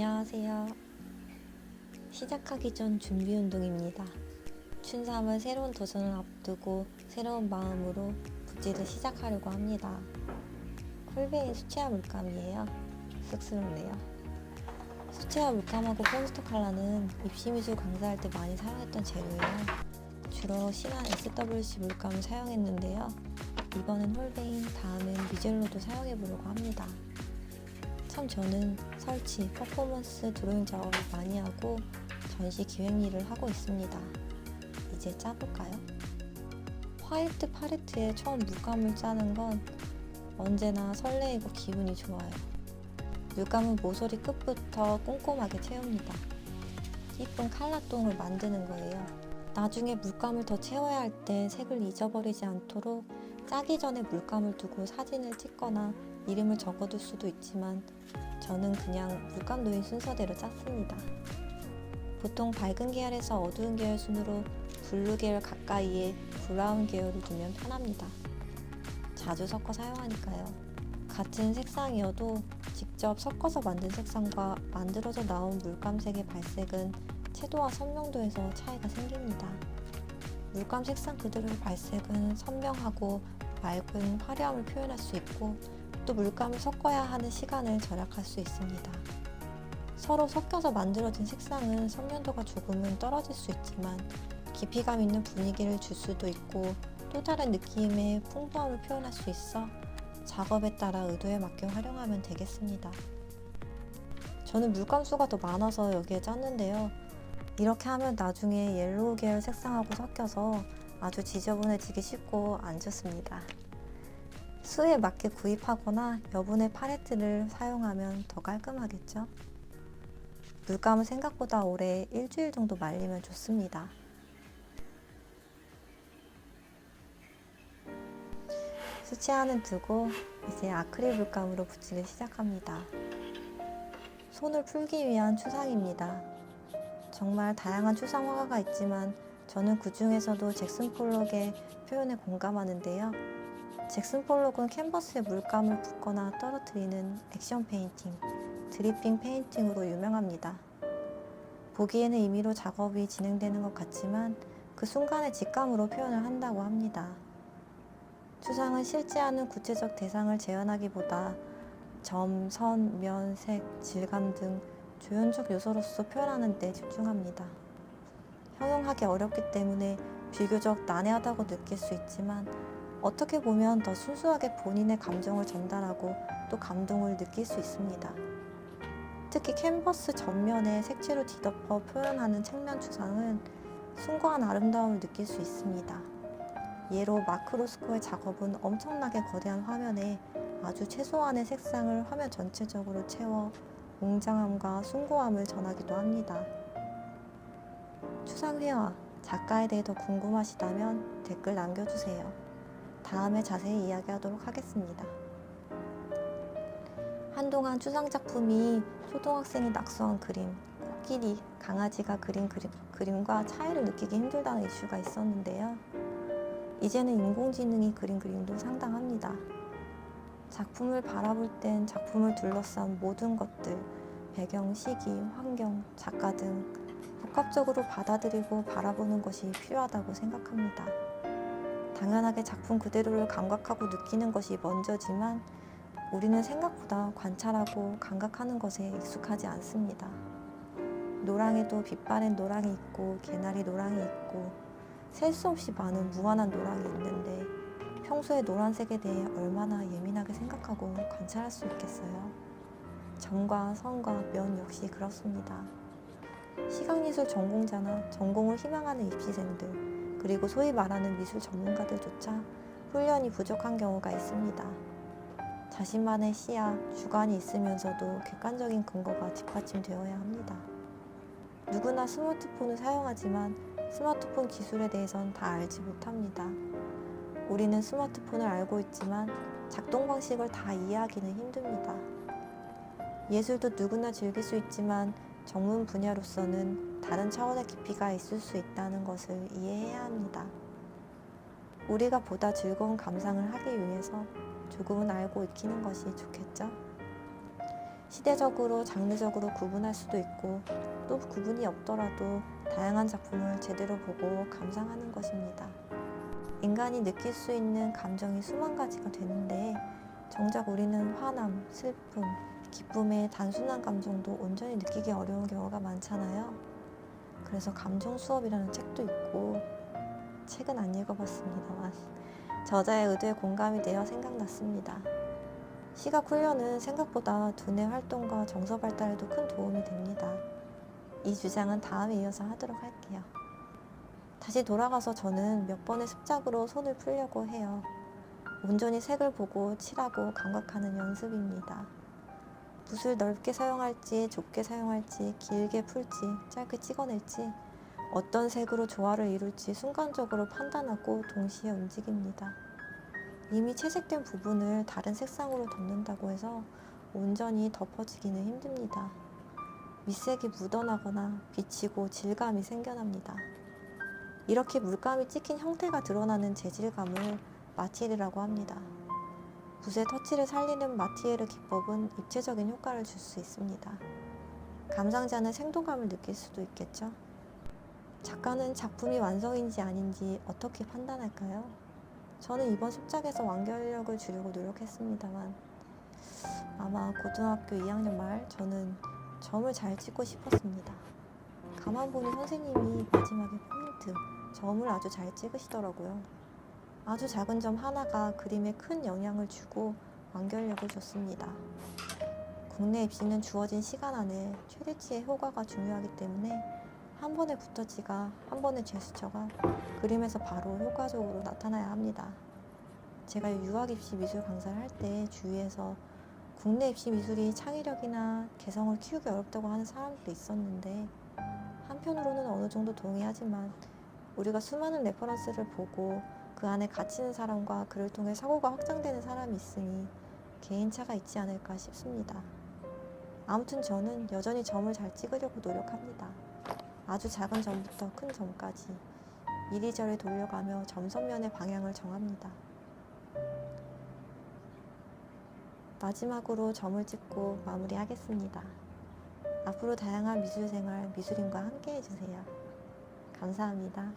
안녕하세요. 시작하기 전 준비 운동입니다. 춘삼은 새로운 도전을 앞두고 새로운 마음으로 붓질을 시작하려고 합니다. 콜베인 수채화 물감이에요. 쑥스럽네요. 수채화 물감하고 폰스토 칼라는 입시미술 강사할 때 많이 사용했던 재료예요. 주로 진한 SWC 물감을 사용했는데요. 이번엔 홀베인, 다음엔 미젤로도 사용해보려고 합니다. 참 저는 설치, 퍼포먼스 드로잉 작업을 많이 하고 전시 기획 일을 하고 있습니다. 이제 짜볼까요? 화이트 팔레트에 처음 물감을 짜는 건 언제나 설레이고 기분이 좋아요. 물감은 모서리 끝부터 꼼꼼하게 채웁니다. 예쁜 칼라똥을 만드는 거예요. 나중에 물감을 더 채워야 할 때 색을 잊어버리지 않도록 짜기 전에 물감을 두고 사진을 찍거나 이름을 적어둘 수도 있지만 저는 그냥 물감 놓인 순서대로 짰습니다. 보통 밝은 계열에서 어두운 계열 순으로 블루 계열 가까이에 브라운 계열을 두면 편합니다. 자주 섞어 사용하니까요. 같은 색상이어도 직접 섞어서 만든 색상과 만들어져 나온 물감색의 발색은 채도와 선명도에서 차이가 생깁니다. 물감 색상 그대로의 발색은 선명하고 맑은 화려함을 표현할 수 있고 또 물감을 섞어야 하는 시간을 절약할 수 있습니다. 서로 섞여서 만들어진 색상은 선명도가 조금은 떨어질 수 있지만 깊이감 있는 분위기를 줄 수도 있고 또 다른 느낌의 풍부함을 표현할 수 있어 작업에 따라 의도에 맞게 활용하면 되겠습니다. 저는 물감 수가 더 많아서 여기에 짰는데요. 이렇게 하면 나중에 옐로우 계열 색상하고 섞여서 아주 지저분해지기 쉽고 안 좋습니다. 수에 맞게 구입하거나 여분의 팔레트를 사용하면 더 깔끔하겠죠? 물감은 생각보다 오래 일주일 정도 말리면 좋습니다. 수치화는 두고 이제 아크릴 물감으로 붓기를 시작합니다. 손을 풀기 위한 추상입니다. 정말 다양한 추상 화가가 있지만 저는 그 중에서도 잭슨 폴록의 표현에 공감하는데요. 잭슨 폴록은 캔버스에 물감을 붓거나 떨어뜨리는 액션 페인팅, 드리핑 페인팅으로 유명합니다. 보기에는 임의로 작업이 진행되는 것 같지만 그 순간의 직감으로 표현을 한다고 합니다. 추상은 실제하는 구체적 대상을 재현하기보다 점, 선, 면, 색, 질감 등 조연적 요소로서 표현하는 데 집중합니다. 형용하기 어렵기 때문에 비교적 난해하다고 느낄 수 있지만 어떻게 보면 더 순수하게 본인의 감정을 전달하고 또 감동을 느낄 수 있습니다. 특히 캔버스 전면에 색채로 뒤덮어 표현하는 측면 추상은 숭고한 아름다움을 느낄 수 있습니다. 예로 마크로스코의 작업은 엄청나게 거대한 화면에 아주 최소한의 색상을 화면 전체적으로 채워 웅장함과 숭고함을 전하기도 합니다. 추상 회화, 작가에 대해 더 궁금하시다면 댓글 남겨주세요. 다음에 자세히 이야기하도록 하겠습니다. 한동안 추상 작품이 초등학생이 낙서한 그림, 코끼리, 강아지가 그린 그림, 그림과 차이를 느끼기 힘들다는 이슈가 있었는데요. 이제는 인공지능이 그린 그림도 상당합니다. 작품을 바라볼 땐 작품을 둘러싼 모든 것들, 배경, 시기, 환경, 작가 등 복합적으로 받아들이고 바라보는 것이 필요하다고 생각합니다. 당연하게 작품 그대로를 감각하고 느끼는 것이 먼저지만 우리는 생각보다 관찰하고 감각하는 것에 익숙하지 않습니다. 노랑에도 빛바랜 노랑이 있고 개나리 노랑이 있고 셀 수 없이 많은 무한한 노랑이 있는데 평소에 노란색에 대해 얼마나 예민하게 생각하고 관찰할 수 있겠어요? 점과 선과 면 역시 그렇습니다. 시각예술 전공자나 전공을 희망하는 입시생들, 그리고 소위 말하는 미술 전문가들조차 훈련이 부족한 경우가 있습니다. 자신만의 시야, 주관이 있으면서도 객관적인 근거가 뒷받침되어야 합니다. 누구나 스마트폰을 사용하지만 스마트폰 기술에 대해선 다 알지 못합니다. 우리는 스마트폰을 알고 있지만 작동 방식을 다 이해하기는 힘듭니다. 예술도 누구나 즐길 수 있지만 전문 분야로서는 다른 차원의 깊이가 있을 수 있다는 것을 이해해야 합니다. 우리가 보다 즐거운 감상을 하기 위해서 조금은 알고 익히는 것이 좋겠죠? 시대적으로 장르적으로 구분할 수도 있고 또 구분이 없더라도 다양한 작품을 제대로 보고 감상하는 것입니다. 인간이 느낄 수 있는 감정이 수만 가지가 되는데 정작 우리는 화남, 슬픔, 기쁨의 단순한 감정도 온전히 느끼기 어려운 경우가 많잖아요. 그래서 감정 수업이라는 책도 있고 책은 안 읽어봤습니다만 저자의 의도에 공감이 되어 생각났습니다. 시각 훈련은 생각보다 두뇌 활동과 정서 발달에도 큰 도움이 됩니다. 이 주장은 다음에 이어서 하도록 할게요. 다시 돌아가서 저는 몇 번의 습작으로 손을 풀려고 해요. 온전히 색을 보고 칠하고 감각하는 연습입니다. 붓을 넓게 사용할지 좁게 사용할지 길게 풀지 짧게 찍어낼지 어떤 색으로 조화를 이룰지 순간적으로 판단하고 동시에 움직입니다. 이미 채색된 부분을 다른 색상으로 덮는다고 해서 온전히 덮어지기는 힘듭니다. 밑색이 묻어나거나 비치고 질감이 생겨납니다. 이렇게 물감이 찍힌 형태가 드러나는 재질감을 마티에르라고 합니다. 붓의 터치를 살리는 마티에르 기법은 입체적인 효과를 줄 수 있습니다. 감상자는 생동감을 느낄 수도 있겠죠. 작가는 작품이 완성인지 아닌지 어떻게 판단할까요? 저는 이번 습작에서 완결력을 주려고 노력했습니다만 아마 고등학교 2학년 말 저는 점을 잘 찍고 싶었습니다. 가만 보니 선생님이 마지막에 포인트, 점을 아주 잘 찍으시더라고요. 아주 작은 점 하나가 그림에 큰 영향을 주고 완결력을 줬습니다. 국내 입시는 주어진 시간 안에 최대치의 효과가 중요하기 때문에 한 번의 붓터치가 한 번의 제스처가 그림에서 바로 효과적으로 나타나야 합니다. 제가 유학 입시 미술 강사를 할 때 주위에서 국내 입시 미술이 창의력이나 개성을 키우기 어렵다고 하는 사람들도 있었는데 한편으로는 어느 정도 동의하지만 우리가 수많은 레퍼런스를 보고 그 안에 갇히는 사람과 그를 통해 사고가 확장되는 사람이 있으니 개인차가 있지 않을까 싶습니다. 아무튼 저는 여전히 점을 잘 찍으려고 노력합니다. 아주 작은 점부터 큰 점까지 이리저리 돌려가며 점선면의 방향을 정합니다. 마지막으로 점을 찍고 마무리하겠습니다. 앞으로 다양한 미술 생활 미술인과 함께 해주세요. 감사합니다.